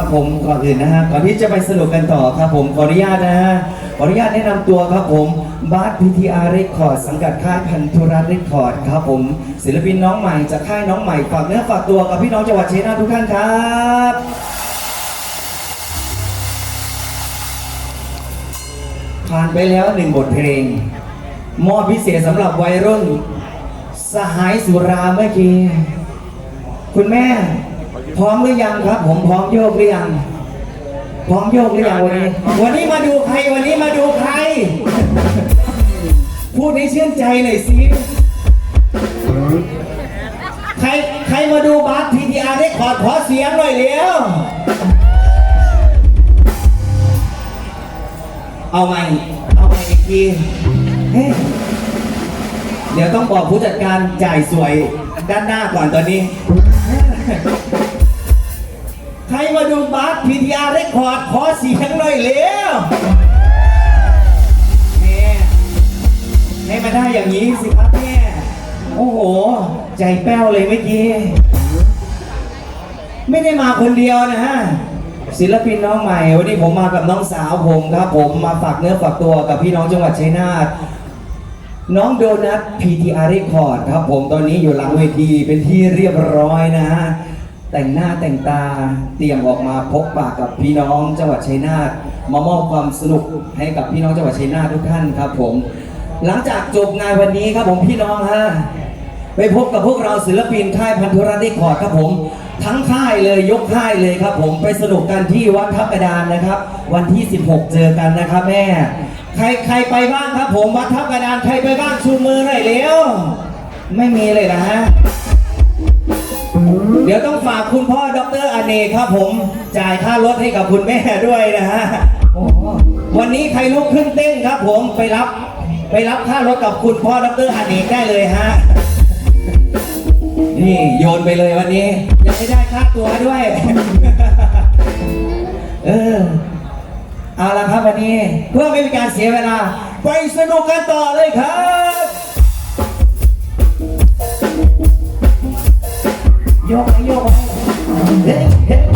ครับผมก่อนอื่นนะฮะก่อนที่จะไปสนุกกันต่อครับผมขออนุญาตนะฮะขออนุญาตแนะนำตัวครับผมบาสพีทีอาร์เรคคอร์ดสังกัดค่ายพันธุรัตน์เรคคอร์ดครับผมศิลปินน้องใหม่จากค่ายน้องใหม่ฝากเนื้อฝากตัวกับพี่น้องจังหวัดเชัยงนาททุกท่านครับ ผ่านไปแล้วหนึ่งบทเพลง มอบพิเศษสำหรับวัยรุ่น สหายสุราเมื่อกี้ คุณแม่ พร้อมหรือยังครับ ผมพร้อมโยกหรือยัง พร้อมโยกหรือยังวันนี้ วันนี้มาดูใครวันนี้มาดูใคร พูดให้ชื่นใจหน่อยสิใครใครมาดูบาสพีทีอาร์ได้ขอขอเสียงหน่อยเร็วเอาใหม่เอาใหม่อีกทีเฮ้เดี๋ยวต้องบอกผู้จัดการจ่ายสวยด้านหน้าก่อนตอนนี้ ใครมาดูบาสพีทีอาร์เรคคอร์ดขอเสียงหน่อยเร็วแม่ให้มาได้อย่างนี้สิครับแม่โอ้โห ใจแป้วเลยเมื่อกี้ ไม่ได้มาคนเดียวนะฮะ ศิลปินน้องใหม่ วันนี้ผมมากับน้องสาวผมครับ ผมมาฝากเนื้อฝากตัวกับพี่น้องจังหวัดชัยนาทน้องโดนัท PTR Record ครับผมตอนนี้อยู่หลังเวทีเป็นที่เรียบร้อยนะฮะ แต่งหน้าแต่งตาเตรียมออกมาพบปากกับพี่น้องจังหวัดชัยนาทมามอบความสนุกให้กับพี่น้องจังหวัดชัยนาททุกท่านครับผม หลังจากจบงานวันนี้ครับผมพี่น้องฮะไปพบกับพวกเราศิลปินค่ายพันธุรัตน์เรคคอร์ดครับผม ทั้งค่ายเลยยกค่ายเลยครับผมไปสนุกกันที่วัดทับกระดานนะครับ วันที่ 16 เจอกันนะครับแม่ ใครใครไปบ้างครับผมวัดทับกระดานใครไปบ้างชูมือหน่อยเร็วไม่มีเลยนะฮะ ดี๋ยวต้องฝากคุณพ่อดรอเนกครับผมจ่ายค่ารถให้กับคุณแม่ด้วยนะฮะวันนี้ใครลุกขึ้นเต้นครับผมไปรับไปรับค่ารถกับคุณพ่อดรอเนกได้เลยฮะนี่โยนไปเลยวันนี้ยังไม่ได้ค่าตัวด้วย เออเอาละครับวันนี้เพื่อไม่เป็นการเสียเวลา ไปสนุกกันต่อเลยครับ โยกไปโยกไปเฮ้ยเฮ้ย